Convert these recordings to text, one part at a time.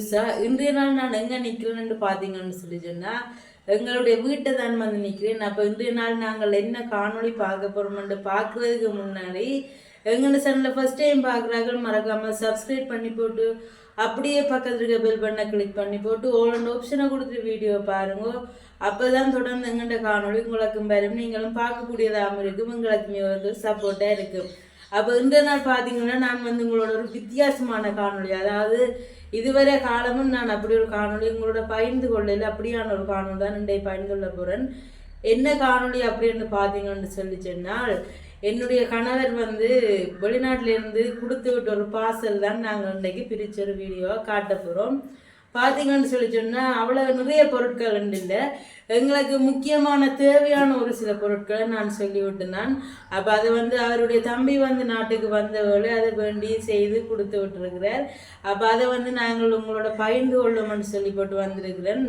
வணக்கம் இன்றைய நாள் நான் எங்க நிக்கிறேன்னு பாத்தீங்கன்னு சொல்லி சொன்னா எங்களுடைய வீட்டை தான் வந்து நிக்கிறேன். அப்ப இன்றைய நாள் நாங்கள் என்ன காணொளி பார்க்க போறோம்னு பார்க்குறதுக்கு முன்னாடி எங்க சேனல்ல ஃபர்ஸ்ட் டைம் பார்க்குறாங்க மறக்காம சப்ஸ்கிரைப் பண்ணி போட்டு அப்படியே பக்கத்தில் இருக்க பெல் பண்ண கிளிக் பண்ணி போட்டு ஓல் அண்ட் ஆப்ஷனை கொடுத்துட்டு வீடியோ பாருங்க. அப்பதான் தொடர்ந்து எங்கள்கிட்ட காணொளி உங்களுக்கும் வரும். நீங்களும் பார்க்கக்கூடியதாகவும் இருக்கும் எங்களுக்குமே வந்து சப்போர்ட்டாக இருக்கும். அப்போ இந்த நாள் பார்த்தீங்கன்னா நான் வந்து உங்களோட ஒரு வித்தியாசமான காணொளி. அதாவது இதுவரை காலமும் நான் அப்படி ஒரு காணொலி உங்களோட பகிர்ந்து கொள்ளல. அப்படியான ஒரு காணொளி தான் இன்றைய பகிர்ந்து கொள்ள போகிறேன் என்ன காணொளி அப்படின்னு பார்த்தீங்கன்னு சொல்லி சொன்னால் என்னுடைய கணவர் வந்து வெளிநாட்டிலேருந்து கொடுத்து விட்ட ஒரு பார்சல் தான் நாங்கள் இன்றைக்கு பிரிச்ச ஒரு வீடியோவை காட்ட போகிறோம் பார்த்தீங்கன்னு சொல்லி சொன்னால் அவ்வளோ நிறைய பொருட்கள் இல்லை எங்களுக்கு முக்கியமான தேவையான ஒரு சில பொருட்களை நான் சொல்லிவிட்டேன் நான் அப்போ அதை வந்து அவருடைய தம்பி வந்து நாட்டுக்கு வந்தவர்களே அதை வேண்டி செய்து கொடுத்து விட்டுருக்கிறார். அப்போ அதை வந்து நாங்கள் உங்களோட பகிர்ந்து கொள்ளும்னு சொல்லி போட்டு வந்திருக்கிறேன்.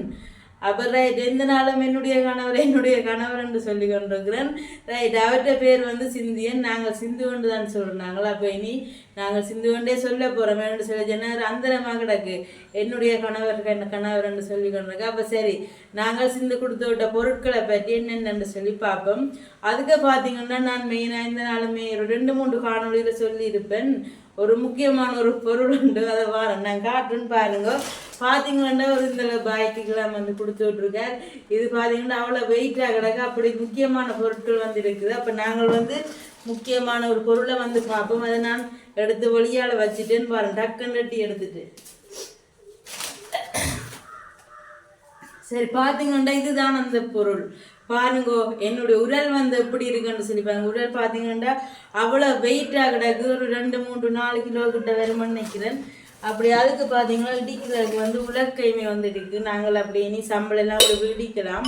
அவர் ரைட் எந்த நாளும் என்னுடைய கணவர் என்னுடைய கணவர் என்று சொல்லி கொண்டிருக்கிறேன். ரைட் அவர்கிட்ட பேர் வந்து சிந்தியன். நாங்கள் சிந்து கொண்டு தான் சொல்கிறாங்களா அப்போ இனி நாங்கள் சிந்து கொண்டே சொல்ல போகிறோம் என்று சொல்லி சொன்னார் அந்தரமாக கிடக்கு. என்னுடைய கணவர் என்ன கணவர் என்று சொல்லி கொண்டிருக்க அப்போ சரி நாங்கள் சிந்து கொடுத்து விட்ட பொருட்களை பற்றி என்னென்னு சொல்லி பார்ப்போம். அதுக்கு பார்த்தீங்கன்னா நான் மெயினாக இந்த நாளுமே ஒரு ரெண்டு மூன்று காணொலியில் சொல்லியிருப்பேன். ஒரு முக்கியமான ஒரு பொருள் உண்டு. அதை வாரம் நான் காட்டுன்னு பாருங்க. பார்த்தீங்கன்னா ஒரு இந்த பாய்க்குலாம் வந்து கொடுத்து விட்ருக்கார் இது பார்த்தீங்கன்னா அவ்வளோ வெயிட்டாக கிடக்கு. அப்படி முக்கியமான பொருட்கள் வந்து இருக்குது. அப்போ நாங்கள் வந்து முக்கியமான ஒரு பொருளை வந்து பார்ப்போம். அதை நான் எடுத்து வழியால் வச்சுட்டேன்னு பாருங்க. டக்குன்னு எடுத்துட்டு. சரி பார்த்தீங்கன்னா இதுதான் அந்த பொருள். பாருங்கோ என்னுடைய உடல் வந்து எப்படி இருக்குன்னு சொல்லி பாருங்க. உடல் பார்த்தீங்கன்னா அவ்வளோ வெயிட்டாக கிடக்கு. ஒரு ரெண்டு மூன்று நாலு கிலோ கிட்ட வருமான்னு நினைக்கிறேன். அப்படி அதுக்கு பார்த்தீங்கன்னா இடிக்கிறதுக்கு வந்து உலக்கைமை வந்துட்டு நாங்கள் அப்படி இனி சம்பளம் எல்லாம் அப்படி இடிக்கலாம்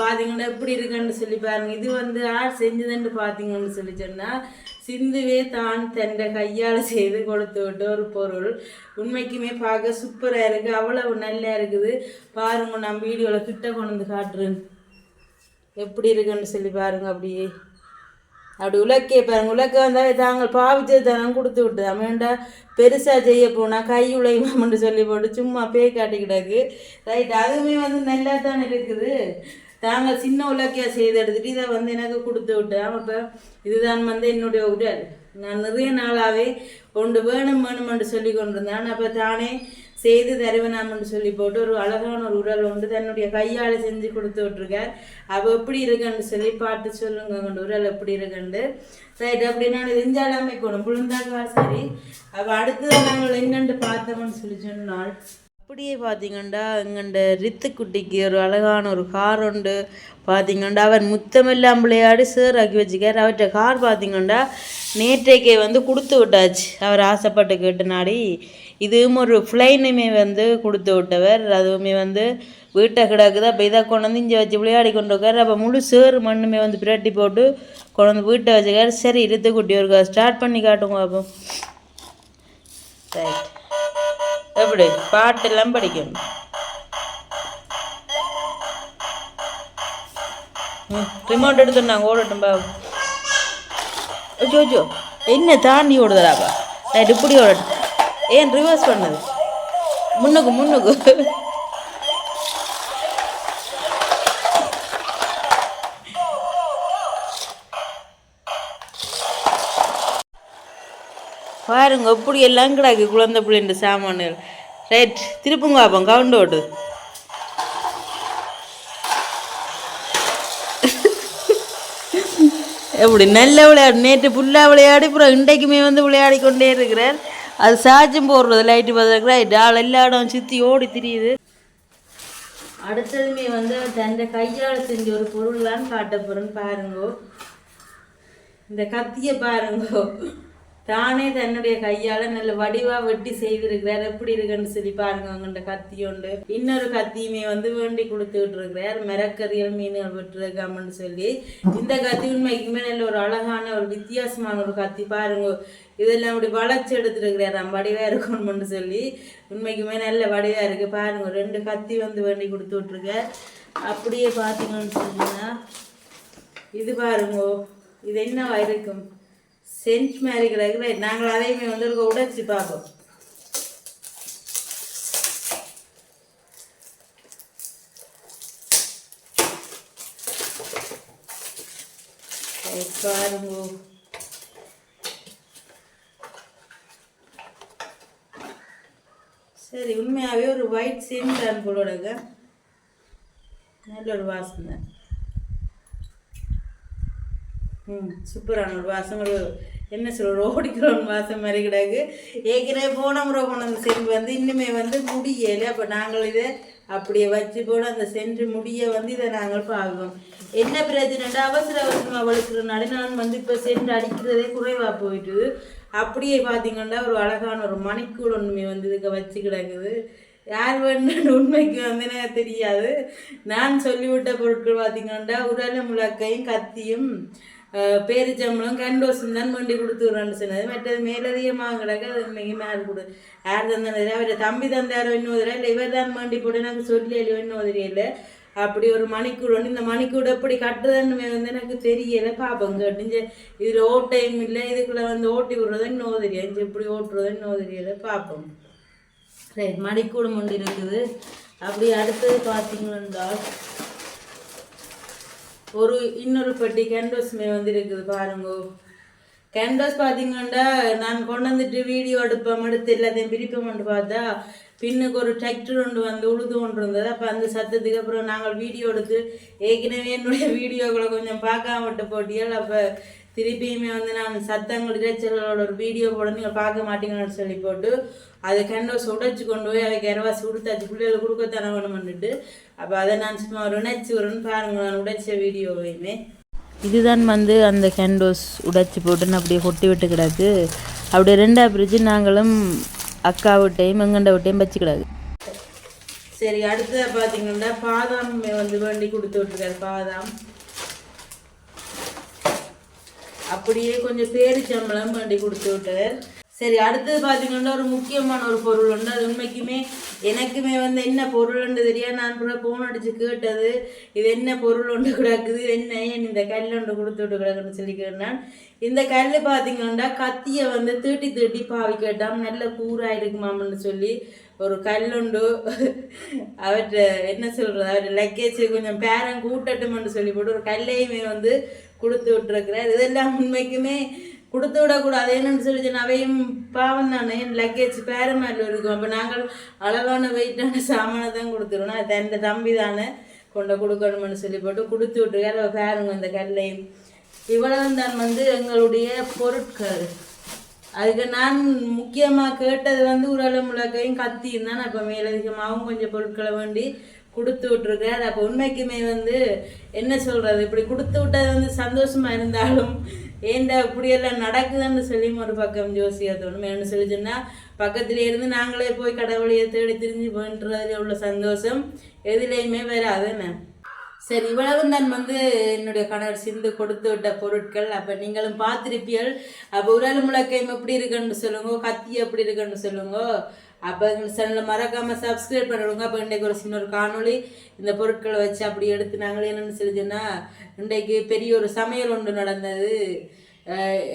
பார்த்தீங்கன்னா எப்படி இருக்குன்னு சொல்லி பாருங்கள் இது வந்து யார் செஞ்சதுன்னு பார்த்தீங்கன்னு சொல்லி சொன்னால் சிந்துவே தான் தன்னை கையால் செய்து கொடுத்து விட்ட ஒரு பொருள். உண்மைக்குமே பார்க்க சூப்பராக இருக்குது அவ்வளவு நல்லா இருக்குது. பாருங்க நான் வீடியோவில் கிட்ட கொண்டு வந்து காட்டுறேன். எப்படி இருக்குன்னு சொல்லி பாருங்கள் அப்படியே. அப்படி உலக்கே பாருங்க. உலக்க வந்தால் தாங்கள் பாவிச்சது தனம் கொடுத்து விட்டு அமேண்டா பெருசாக செய்ய போனால் கை உழைமாமன்னு சொல்லி போட்டு சும்மா பேய் காட்டிக்கிடாக்கு ரைட் அதுவுமே வந்து நல்லா தான் இருக்குது. தாங்கள் சின்ன உலக்கையாக செய்து எடுத்துகிட்டு இதை வந்து எனக்கு கொடுத்து விட்டேன். அப்போ இதுதான் வந்து என்னுடைய உடல். நான் நிறைய நாளாகவே ஒன்று வேணும் வேணுமென்று சொல்லி கொண்டிருந்தேன். அப்போ தானே செய்து தருவனாம்னு சொல்லி போட்டு ஒரு அழகான ஒரு உடல் ஒன்று தன்னுடைய கையால் செஞ்சு கொடுத்து விட்ருக்கார் அவள் எப்படி இருக்குன்னு சொல்லி பார்த்து சொல்லுங்க உங்களோட உடல் எப்படி இருக்குன்னு ரைட் அப்படி நான் செஞ்சாலாமே போகணும் புழுந்தாக்கா சரி. அவள் அடுத்தது நாங்கள் என்னென்று பார்த்தோம்னு சொல்லி சொன்னால் அப்படியே பார்த்தீங்கன்னா எங்கண்ட ரித்துக்குட்டிக்கு ஒரு அழகான ஒரு கார் உண்டு. பார்த்தீங்கன்னா அவர் முத்தமெல்லாம் விளையாடி சேராக்கி வச்சுக்கார். அவர்கிட்ட கார் பார்த்தீங்கன்னா நேற்றைக்கே வந்து கொடுத்து விட்டாச்சு. அவர் ஆசைப்பட்டு கேட்டு நாடி இதுவும் ஒரு ஃப்ளைனுமே வந்து கொடுத்து விட்டவர். அதுவுமே வந்து வீட்டை கிடக்குது. அப்போ இதை கொண்டு வந்து இங்கே வச்சு விளையாடி கொண்டு இருக்கார். அப்போ முழு சேறு மண்ணுமே வந்து பிரட்டி போட்டு கொண்டு வந்து வீட்டை வச்சுக்காரு. சரி ரித்துக்குட்டி ஒரு ஸ்டார்ட் பண்ணி காட்டுங்க அப்போ ரைட் எப்படி? பாட்டெல்லாம் படிக்கணும். ம் ரிமோட் எடுத்து நாங்கள் ஓடட்டும் பா ஜோஜோ என்ன தாண்டி ஓடுதலாப்பா ரைட் இப்படி ஓடட்டும். ஏன் ரிவர்ஸ் பண்ணது? முன்னுக்கு முன்னுக்கு. பாருங்க எப்படி எல்லாம் கிடாக்கு குழந்தை பிள்ளைன்ற சாமான்கள். ரைட் திருப்புங்க பாப்போம் கவுண்ட் ஓட்டு எப்படி நல்ல விளையாடு நேற்று புல்லா விளையாடி அப்புறம் இன்றைக்குமே வந்து விளையாடி கொண்டே இருக்கிறார். அது சார்ஜும் போடுறது லைட்டு பார்த்துருக்குறா ஆள் எல்லா இடம் சுற்றி ஓடி திரியுது. அடுத்ததுமே வந்து தன் கையால் செஞ்ச ஒரு பொருள்லாம் காட்ட போகிறேன்னு பாருங்கோ. இந்த கத்தியை பாருங்கோ. தானே தன்னுடைய கையால நல்ல வடிவா வெட்டி செய்திருக்கிறார். எப்படி இருக்குன்னு சொல்லி பாருங்க அவங்கள்ட்ட கத்தி உண்டு. இன்னொரு கத்தியுமே வந்து வேண்டி கொடுத்து இருக்கிறார். மிரக்கறியல் மீன்கள் விட்டுருக்காமன்னு சொல்லி. இந்த கத்தி உண்மைக்குமே நல்ல ஒரு அழகான ஒரு வித்தியாசமான ஒரு கத்தி. பாருங்க இதெல்லாம் அப்படி வளைச்சு எடுத்துருக்கிறாராம் வடிவா இருக்கணும்னு சொல்லி. உண்மைக்குமே நல்ல வடிவா இருக்கு. பாருங்க ரெண்டு கத்தி வந்து வேண்டி கொடுத்து விட்ருக்க அப்படியே பார்த்தீங்கன்னு சொல்லிங்கன்னா இது பாருங்க இது என்னவா இருக்கும்? செஞ்ச் மாதிரி கிடக்குல. நாங்கள் அதையுமே வந்துருக்க உடைச்சி பார்ப்போம். பாருங்க. சரி உண்மையாகவே ஒரு ஒயிட் சேம் தான் போடுங்க நல்ல ஒரு வாசனை. சூப்பரான ஒரு வாசம். ஒரு என்ன சொல்ற ஒரு வாசம் மாதிரி கிடக்கு. ஏற்கனவே போன முறை போன அந்த சென்று வந்து இன்னுமே வந்து முடியலை. அப்போ நாங்கள் இதை அப்படியே வச்சு போட அந்த சென்று முடிய வந்து இதை நாங்கள் பார்க்கணும். என்ன பிரச்சனைண்டா அவசர அவசரமாக வளர்க்குறதுனால நான் வந்து இப்போ சென்று அடிக்கிறதே குறைவாக போயிட்டு அப்படியே பார்த்தீங்கன்னா ஒரு அழகான ஒரு மணிக்கூட ஒன்றுமே வந்து இதுக்கு வச்சு கிடக்குது. யார் வேணும்னு உண்மைக்கு வந்து எனக்கு தெரியாது. நான் சொல்லிவிட்ட பொருட்கள் பார்த்தீங்கன்னா உரல முழக்கையும் கத்தியும் பேரிச்சம்பளம் கண்டோசம் தான் வண்டி கொடுத்துக்கிறேன்னு சொன்னது. மற்றது மேலதிகமாக கிடக்கு அது மிக மேலே கொடு. யார் தந்தாரு அவர் தம்பி தந்தாரோ இன்னும் இல்லை இவர் தான் வண்டி போட்டு எனக்கு சொல்லி இன்னும் இல்லை அப்படி ஒரு மணிக்கூடு ஒன்று இந்த மணிக்கூடு எப்படி கட்டுறதுன்னு வந்து எனக்கு தெரியல. பாப்போம் கேட்டு இதில் ஓட்டையும் இல்லை. இதுக்குள்ள வந்து ஓட்டி விடுறதா இன்னும் தெரியாது எப்படி ஓட்டுறதுன்னு இன்னும் தெரியல. பார்ப்போம் ரைட் மணிக்கூடம் ஒன்று இருக்குது அப்படி அடுத்தது பார்த்தீங்கன்னா ஒரு இன்னொரு பெட்டி கேன்வாஸ்மே வந்துருக்குது பாருங்க. கேன்வாஸ் பார்த்தீங்கன்னா நான் கொண்டு வந்துட்டு வீடியோ எடுப்பேன் எடுத்து எல்லாத்தையும் பிரிப்போம்னு பார்த்தா பின்னுக்கு ஒரு டிராக்டர் ஒன்று வந்து உழுது கொண்டு இருந்தது. அப்போ அந்த சத்தத்துக்கு அப்புறம் நாங்கள் வீடியோ எடுத்து ஏற்கனவே என்னுடைய வீடியோக்களை கொஞ்சம் பார்க்காம விட்டு போட்டியால். அப்போ திருப்பியுமே வந்து நான் சத்தங்கள் இறைச்சல்களோட ஒரு வீடியோ போட நீங்கள் பார்க்க மாட்டீங்கன்னு சொல்லி போட்டு அதை கேன்வாஸ் உடைச்சு கொண்டு போய் அதுக்கு இரவாசி கொடுத்தாச்சு. பிள்ளைகளுக்கு கொடுக்கத்தானே வேணும்னுட்டு. அப்போ அதை நான் சும்மா ஒரு உணர்ச்சி வரும்னு பாருங்க நான் உடைச்ச வீடியோவையுமே. இதுதான் வந்து அந்த கேண்டோஸ் உடைச்சி போட்டுன்னு அப்படியே கொட்டி விட்டு கிடக்கு. அப்படியே ரெண்டா பிரிச்சு நாங்களும் அக்கா விட்டையும் எங்கண்ட விட்டையும் வச்சு கிடாது சரி அடுத்தது பார்த்தீங்கன்னா பாதாம் வந்து வேண்டி கொடுத்து விட்டுருக்காரு பாதாம். அப்படியே கொஞ்சம் பேரிச்சம்பளம் பண்ணி கொடுத்து விட்டார் சரி அடுத்தது பார்த்தீங்கன்னா ஒரு முக்கியமான ஒரு பொருள் உண்டு. அது உண்மைக்குமே எனக்குமே வந்து என்ன பொருள்ன்னு தெரியாது நான் கூட ஃபோன் அடித்து கேட்டது இது என்ன பொருள் ஒன்று கிடக்குது என்ன? ஏன் இந்த கல் ஒன்று கொடுத்து விட்டு கிடக்குன்னு சொல்லி கேட்டேன். இந்த கல் பார்த்தீங்கன்னா கத்தியை வந்து தீட்டி தீட்டி பாவி கேட்டாம் நல்ல கூறாக இருக்குமாம்னு சொல்லி ஒரு கல்லுண்டு அவற்றை என்ன சொல்கிறது அவற்றை லக்கேஜ் கொஞ்சம் பேரன் கூட்டட்டும்னு சொல்லி போட்டு ஒரு கல்லையுமே வந்து கொடுத்து விட்டுருக்கிறார். இதெல்லாம் உண்மைக்குமே கொடுத்து விடக்கூடாது என்னன்னு சொல்லி அவையும் பாவம் தானே? லக்கேஜ் பேர இருக்கும். அப்போ நாங்கள் அளவான வெயிட்டான சாமானை தான் கொடுத்துருவோம். அது எந்த தம்பி தானே கொண்டு கொடுக்கணும்னு சொல்லி போட்டு கொடுத்து விட்டுருக்காரு. அவள் பாருங்க அந்த கல்லையும். இவ்வளவு தான் வந்து எங்களுடைய பொருட்கள். அதுக்கு நான் முக்கியமாக கேட்டது வந்து உரள முழக்கையும் கத்தியும் தான். அப்போ மேலதிகமாகவும் கொஞ்சம் பொருட்களை வேண்டி கொடுத்து விட்ருக்காரு அப்போ உண்மைக்குமே வந்து என்ன சொல்கிறது இப்படி கொடுத்து விட்டது வந்து சந்தோஷமாக இருந்தாலும் ஏண்டா இப்படியெல்லாம் நடக்குதுன்னு சொல்லி ஒரு பக்கம் ஜோசியா தோணும். என்ன சொல்லி சொன்னால் பக்கத்துல இருந்து நாங்களே போய் கடவுளையை தேடி திரிஞ்சு பண்ணுறதுல உள்ள சந்தோஷம் எதுலேயுமே வராதுன்னு சரி இவ்வளவு நான் வந்து என்னுடைய கணவர் சிந்து கொடுத்து விட்ட பொருட்கள். அப்போ நீங்களும் பார்த்துருப்பீர்கள். அப்போ உரல் முழக்கம் எப்படி இருக்குன்னு சொல்லுங்க கத்தி எப்படி இருக்குன்னு சொல்லுங்க அப்போ எங்கள் சேனலை மறக்காமல் சப்ஸ்கிரைப் பண்ணிவிடுங்க அப்போ இன்றைக்கு ஒரு சின்ன ஒரு காணொளி. இந்த பொருட்களை வச்சு அப்படி எடுத்து நாங்களே என்னென்னு செஞ்சோன்னா இன்றைக்கு பெரிய ஒரு சமையல் ஒன்று நடந்தது.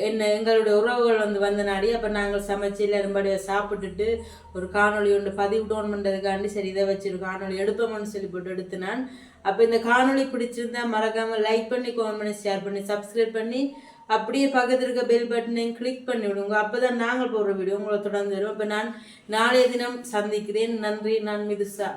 என்ன எங்களுடைய உறவுகள் வந்து வந்த நாடி அப்போ நாங்கள் சமைச்சு எல்லாரும்படியாக சாப்பிட்டுட்டு ஒரு காணொளி ஒன்று பதிவிட்டோன் பண்ணுறதுக்காண்டி சரி இதை வச்சு ஒரு காணொலி எடுப்போம்னு சொல்லி போட்டு எடுத்து நான். அப்போ இந்த காணொளி பிடிச்சிருந்தா மறக்காமல் லைக் பண்ணி கமெண்ட் பண்ணி ஷேர் பண்ணி சப்ஸ்கிரைப் பண்ணி அப்படியே பக்கத்தில் இருக்க பெல் பட்டனையும் கிளிக் பண்ணி விடுங்க. அப்போ தான் நாங்கள் போடுற வீடியோ உங்களை தொடர்ந்து வரும். இப்போ நான் நாளைய தினம் சந்திக்கிறேன். நன்றி. நான் மிதுசா.